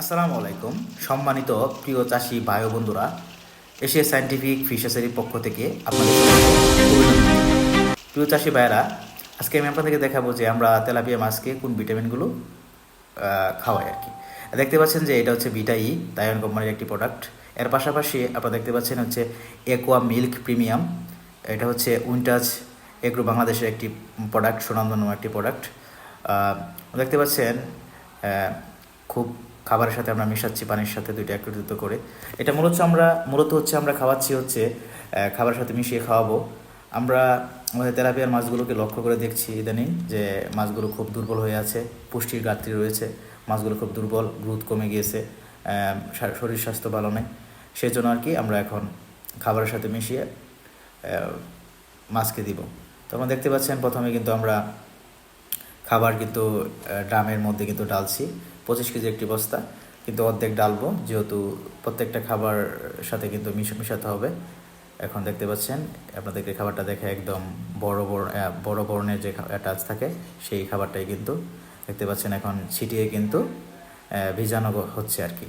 আসসালামু আলাইকুম। সম্মানিত প্রিয় চাষি ভাই বন্ধুরা, এশিয়া সায়েন্টিফিক ফিশার্সের পক্ষ থেকে আপনাদের প্রিয় চাষি ভাইয়েরা, আজকে আমি আপনাদেরকে দেখাবো যে আমরা তেলাপিয়া মাছকে কোন ভিটামিনগুলো খাওয়াই আর কি। দেখতে পাচ্ছেন যে এটা হচ্ছে বিটাই তাইওয়ান কোম্পানির একটি প্রোডাক্টের পাশাপাশি আপনারা দেখতে পাচ্ছেন হচ্ছে একোয়া মিল্ক প্রিমিয়াম এটা হচ্ছে উইন্টাজ এগ্রো বাংলাদেশের একটি প্রোডাক্ট সুনামধন্য একটি প্রোডাক্ট দেখতে পাচ্ছেন খুব খাবারের সাথে আমরা মিশাচ্ছি, পানির সাথে দুইটা একত্রিত করে। এটা মূলত আমরা, মূলত হচ্ছে আমরা খাওয়াচ্ছি হচ্ছে খাবারের সাথে মিশিয়ে খাওয়াবো। আমরা আমাদের তেলাপিয়ার মাছগুলোকে লক্ষ্য করে দেখছি ইদানিং যে মাছগুলো খুব দুর্বল হয়ে আছে, পুষ্টির ঘাটতি রয়েছে, মাছগুলো খুব দুর্বল, গ্রোথ কমে গিয়েছে শরীর স্বাস্থ্য ভালো নেই। সেই জন্য আর কি আমরা এখন খাবারের সাথে মিশিয়ে মাছকে দিব। তো আপনারা দেখতে পাচ্ছেন প্রথমে কিন্তু আমরা খাবার কিন্তু ড্রামের মধ্যে কিন্তু ডালছি পঁচিশ কেজি একটি বস্তা, কিন্তু অর্ধেক ডালবো যেহেতু প্রত্যেকটা খাবার সাথে কিন্তু মিশ, মিশাতে হবে। এখন দেখতে পাচ্ছেন, আপনাদেরকে খাবারটা দেখে একদম বড় বড় বড় বর্ণের যে টাচ থাকে, সেই খাবারটাই কিন্তু দেখতে পাচ্ছেন এখন ছিটিয়ে কিন্তু ভিজানো হচ্ছে আর কি।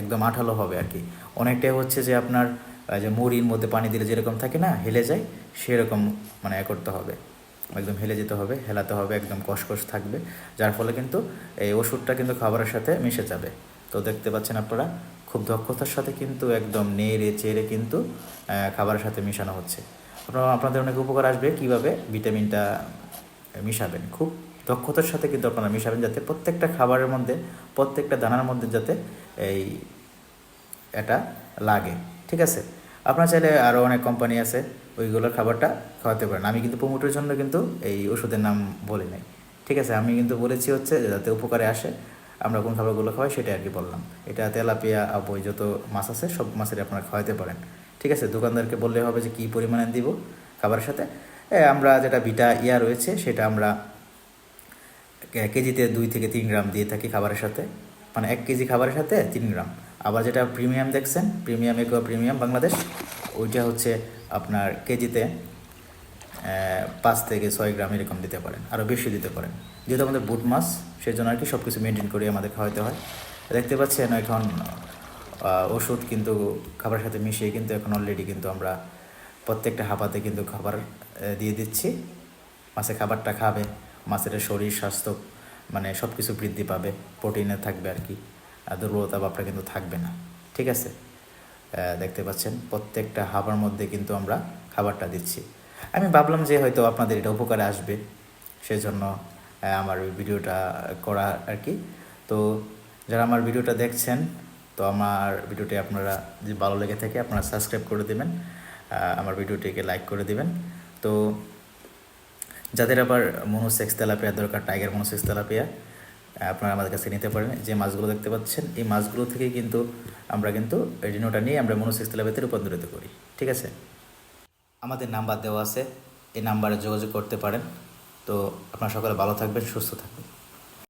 একদম আঠালো হবে আর কি। অনেকটাই হচ্ছে যে আপনার যে মুড়ির মধ্যে পানি দিলে যেরকম থাকে না, হেলে যায়, সেরকম মানে করতে হবে। একদম হেলে যেতে হবে, হেলাতে হবে, একদম কষকষ থাকবে। যার ফলে কিন্তু এই ওষুধটা কিন্তু খাবারের সাথে মিশে যাবে। তো দেখতে পাচ্ছেন আপনারা, খুব দক্ষতার সাথে কিন্তু একদম নেড়ে চেড়ে কিন্তু খাবারের সাথে মিশানো হচ্ছে। আপনারা, আপনাদের অনেক উপকার আসবে কীভাবে ভিটামিনটা মিশাবেন। খুব দক্ষতার সাথে কিন্তু আপনারা মিশাবেন যাতে প্রত্যেকটা খাবারের মধ্যে, প্রত্যেকটা দানার মধ্যে যাতে এই এটা লাগে। ঠিক আছে? আপনার চাইলে আরও অনেক কোম্পানি আছে, ওইগুলোর খাবারটা খাওয়াতে পারেন। আমি কিন্তু প্রমোটের জন্য কিন্তু এই ওষুধের নাম বলি নাই। ঠিক আছে, আমি কিন্তু বলেছি হচ্ছে যাতে উপকারে আসে, আমরা কোন খাবারগুলো খাওয়াই সেটা আর কি বললাম। এটা তেলাপিয়া বই যত মাছ আছে, সব মাছের আপনারা খাওয়াতে পারেন। ঠিক আছে, দোকানদারকে বললে হবে যে কী পরিমাণে দিব খাবারের সাথে? আমরা যেটা বিটা ইয়া রয়েছে, সেটা আমরা কেজিতে দুই থেকে তিন গ্রাম দিয়ে থাকি খাবারের সাথে। মানে এক কেজি খাবারের সাথে তিন গ্রাম। আবার যেটা প্রিমিয়াম দেখছেন, প্রিমিয়াম একো প্রিমিয়াম বাংলাদেশ, ওইটা হচ্ছে আপনার কেজিতে পাঁচ থেকে ছয় গ্রাম এরকম দিতে পারেন, আরও বেশি দিতে পারেন। যেহেতু আমাদের বুট মাছ সেই জন্য আর কি সব কিছু মেনটেন করে আমাদের খাওয়াতে হয়। দেখতে পাচ্ছেন এখন ওষুধ কিন্তু খাবারের সাথে মিশিয়ে কিন্তু এখন অলরেডি কিন্তু আমরা প্রত্যেকটা হাঁপাতে কিন্তু খাবার দিয়ে দিচ্ছি। মাছে খাবারটা খাবে মাছের শরীর, স্বাস্থ্য মানে সব কিছু বৃদ্ধি পাবে, প্রোটিনে থাকবে আর কি। আর দুর্বলতা ভাবটা কিন্তু থাকবে না, ঠিক আছে? দেখতে পাচ্ছেন, প্রত্যেকটা হাবার মধ্যে কিন্তু আমরা খাবারটা দিচ্ছি। আমি ভাবলাম যে হয়তো আপনাদের এটা উপকারে আসবে, সেজন্য আমার ভিডিওটা করা আর কি। তো যারা আমার ভিডিওটা দেখছেন, তো আমার ভিডিওটি আপনারা যদি ভালো লেগে থাকে, আপনারা সাবস্ক্রাইব করে দেবেন আমার ভিডিওটিকে লাইক করে দেবেন। তো যাদের আবার মনোসেক্স তেলাপিয়া দরকার, টাইগার মনোসেক্স তেলাপিয়া আপনারা আমাদের কাছে নিতে পারেন। যে মাছগুলো দেখতে পাচ্ছেন, এই মাছগুলো থেকে কিন্তু আমরা কিন্তু রিনোটা নিয়ে আমরা মনোসেক্স তেলাপিয়াতে রূপান্তরিত করি, ঠিক আছে? আমাদের নাম্বার দেওয়া আছে, এই নাম্বারে যোগাযোগ করতে পারেন। তো আপনারা সকলে ভালো থাকবেন, সুস্থ থাকবেন।